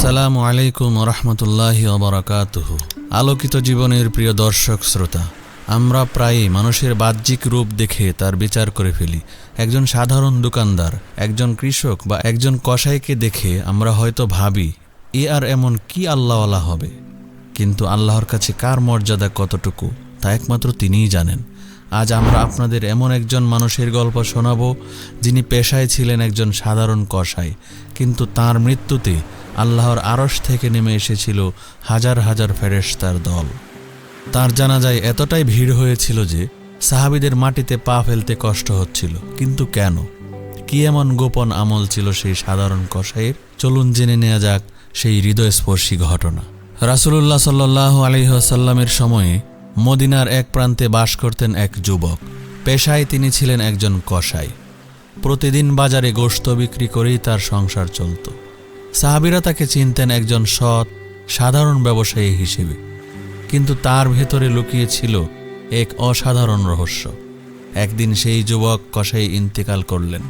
আসসালামু আলাইকুম রহমতুল্লাহি অবরাকাতুহু আলোকিত জীবনের প্রিয় দর্শক, শ্রোতা, আমরা প্রায়ই মানুষের বাহ্যিক রূপ দেখে তার বিচার করে ফেলি। একজন সাধারণ দোকানদার, একজন কৃষক বা একজন কসাইকে দেখে আমরা হয়তো ভাবি, এ আর এমন কি আল্লাহওয়ালা হবে? কিন্তু আল্লাহর কাছে কার মর্যাদা কতটুকু, তা একমাত্র তিনিই জানেন। আজ আমরা আপনাদের এমন একজন মানুষের গল্প শোনাবো, যিনি পেশায় ছিলেন একজন সাধারণ কসাই, কিন্তু তার মৃত্যুতে আল্লাহর আরশ থেকে নেমে এসেছিল হাজার হাজার ফেরেশতার দল। তার জানাজায় এতটাই ভিড় হয়েছিল যে সাহাবিদের মাটিতে পা ফেলতে কষ্ট হচ্ছিল। কিন্তু কেন? কি এমন গোপন আমল ছিল সেই সাধারণ কসাইয়ের? চলুন জেনে নেওয়া যাক সেই হৃদয়স্পর্শী ঘটনা। রাসুলুল্লাহ সাল্লাহ আলহিহাসাল্লামের সময়ে মদিনার এক প্রান্তে বাস করতেন এক যুবক। পেশায় তিনি ছিলেন একজন কসাই। প্রতিদিন বাজারে গোশত বিক্রি করেই তার সংসার চলত। সাহাবিরা তাকে চিনতেন একজন সৎ, সাধারণ ব্যবসায়ী হিসেবে। কিন্তু তার ভেতরে লুকিয়ে ছিল এক অসাধারণ রহস্য। একদিন সেই যুবক কসাই ইন্তেকাল করলেন।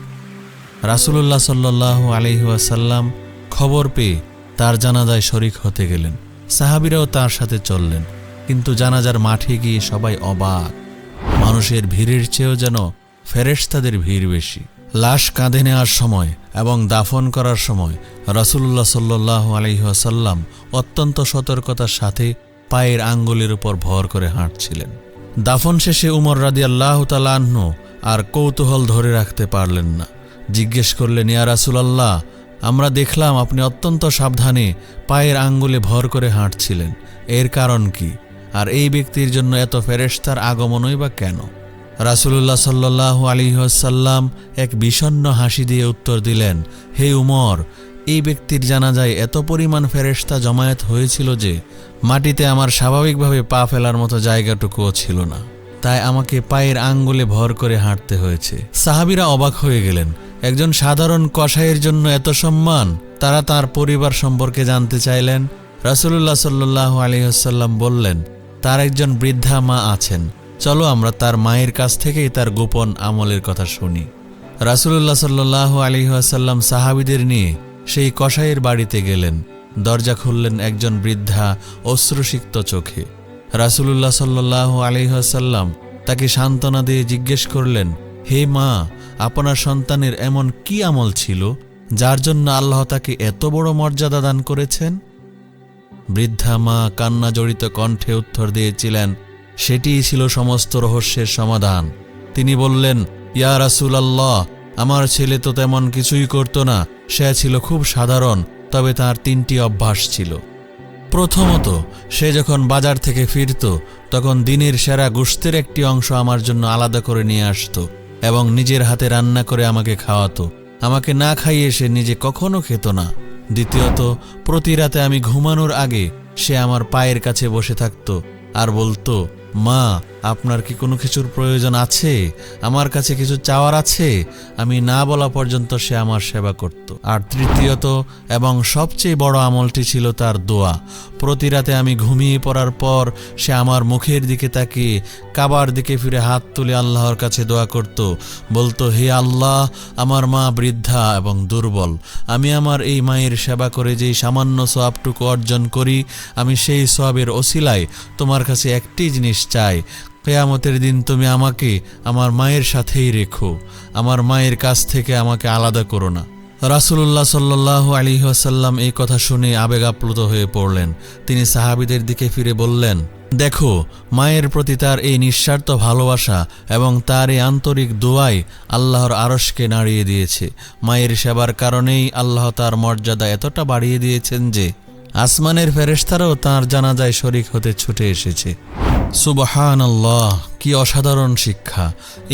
রাসুলুল্লাহ সাল্লাহ আলহিহাসাল্লাম খবর পেয়ে তার জানাজায় শরিক হতে গেলেন। সাহাবিরাও তার সাথে চললেন, কিন্তু জানাজার মাঠে গিয়ে সবাই অবাক। মানুষের ভিড়ের চেয়েও যেন ফেরেশতাদের ভিড় বেশি। লাশ কাঁধে নেওয়ার সময় এবং দাফন করার সময় রাসুল্লাহ সাল্লাহ আলহিহাসাল্লাম অত্যন্ত সতর্কতার সাথে পায়ের আঙ্গুলের উপর ভর করে হাঁটছিলেন। দাফন শেষে উমর রাদি আল্লাহ তালাহ্ন আর কৌতূহল ধরে রাখতে পারলেন না। জিজ্ঞেস করলেন, ইয়া রাসুলাল্লাহ, আমরা দেখলাম আপনি অত্যন্ত সাবধানে পায়ের আঙ্গুলে ভর করে হাঁটছিলেন। এর কারণ কি? আর এই ব্যক্তির জন্য এত ফেরেশতার আগমনই বা কেন? রাসুলুল্লাহ সাল্লাহ আলিহাসাল্লাম এক বিষণ্ন হাসি দিয়ে উত্তর দিলেন, হে উমর, এই ব্যক্তির জানা যায় এত পরিমাণ ফেরেশতা জমায়েত হয়েছিল যে মাটিতে আমার স্বাভাবিকভাবে পা ফেলার মতো জায়গাটুকুও ছিল না। তাই আমাকে পায়ের আঙ্গুলে ভর করে হাঁটতে হয়েছে। সাহাবিরা অবাক হয়ে গেলেন, একজন সাধারণ কসাইয়ের জন্য এত সম্মান? তারা তার পরিবার সম্পর্কে জানতে চাইলেন? রাসুলুল্লাহ সাল্লাহ আলহিহাসাল্লাম বললেন, তার একজন বৃদ্ধা মা আছেন। চলো আমরা তার মায়ের কাছ থেকেই তার গোপন আমলের কথা শুনি। রাসুলুল্লাহ সাল্লাহ আলহিহাসাল্লাম সাহাবিদের নিয়ে সেই কসাইয়ের বাড়িতে গেলেন। দরজা খুললেন একজন বৃদ্ধা অশ্রুসিক্ত চোখে। রাসুলুল্লাহ সাল্লাহ আলহিহাসাল্লাম তাকে সান্ত্বনা দিয়ে জিজ্ঞেস করলেন, হে মা, আপনার সন্তানের এমন কি আমল ছিল, যার জন্য আল্লাহ তাকে এত বড় মর্যাদা দান করেছেন? বৃদ্ধা মা কান্না জড়িত কণ্ঠে উত্তর দিয়েছিলেন সেটিই ছিল সমস্ত রহস্যের সমাধান। তিনি বললেন, ইয়া রাসুল আল্লাহ আমার ছেলে তো তেমন কিছুই করত না, সে ছিল খুব সাধারণ, তবে তার তিনটি অভ্যাস ছিল। প্রথমত, সে যখন বাজার থেকে ফিরত, তখন দিনের সেরা গোষ্ঠের একটি অংশ আমার জন্য আলাদা করে নিয়ে আসতো এবং নিজের হাতে রান্না করে আমাকে খাওয়াতো। আমাকে না খাইয়ে সে নিজে কখনো খেত না। দ্বিতীয়ত, প্রতি রাতে আমি ঘুমানোর আগে সে আমার পায়ের কাছে বসে থাকত আর বলতো মা, আপনার কি কোনো কিছুর প্রয়োজন আছে? আমার কাছে কিছু চাওয়ার আছে? আমি না বলা পর্যন্ত সে আমার সেবা করত। আর তৃতীয়ত এবং সবচেয়ে বড় আমলটি ছিল তার দোয়া। প্রতি রাতে আমি ঘুমিয়ে পড়ার পর সে আমার মুখের দিকে তাকিয়ে কাবার দিকে ফিরে হাত তুলে আল্লাহর কাছে দোয়া করত। বলতো, হে আল্লাহ, আমার মা বৃদ্ধা এবং দুর্বল। আমি আমার এই মায়ের সেবা করে যেই সামান্য সোয়াবটুকু অর্জন করি, আমি সেই সোয়াবের ওসিলায় তোমার কাছে একটি জিনিস চাই। কেয়ামতের দিন তুমি আমাকে, আমার মায়ের সাথেই রেখো। আমার মায়ের কাছ থেকে আমাকে আলাদা করো না। রাসুল্লাহ সাল্লাহ আলী আসাল্লাম এই কথা শুনে আবেগ আপ্লুত হয়ে পড়লেন। তিনি সাহাবিদের দিকে ফিরে বললেন, দেখো, মায়ের প্রতি তার এই নিঃস্বার্থ ভালোবাসা এবং তার এই আন্তরিক দোয়াই আল্লাহর আরশকে নাড়িয়ে দিয়েছে। মায়ের সেবার কারণেই আল্লাহ তার মর্যাদা এতটা বাড়িয়ে দিয়েছেন যে, আসমানের ফেরেশতারাও তাঁর জানাজায় শরিক হতে ছুটে এসেছে। সুবহান আল্লাহ কি অসাধারণ শিক্ষা।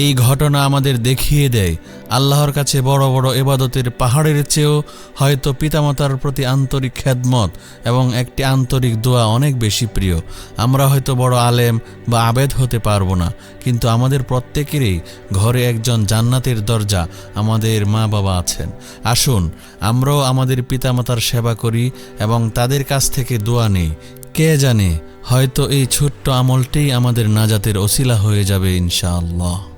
এই ঘটনা আমাদের দেখিয়ে দেয়, আল্লাহর কাছে বড় বড় এবাদতের পাহাড়ের চেয়েও হয়তো পিতামাতার প্রতি আন্তরিক খেদমত এবং একটি আন্তরিক দোয়া অনেক বেশি প্রিয়। আমরা হয়তো বড় আলেম বা আবেদ হতে পারব না, কিন্তু আমাদের প্রত্যেকেরই ঘরে একজন জান্নাতের দরজা আমাদের মা বাবা আছেন। আসুন, আমরাও আমাদের পিতামাতার সেবা করি এবং তাদের কাছ থেকে দোয়া নেই। কে জানে হয়তো এই ছোট্ট আমলটি আমাদের নাজাতের অসিলা হয়ে যাবে ইনশাআল্লাহ।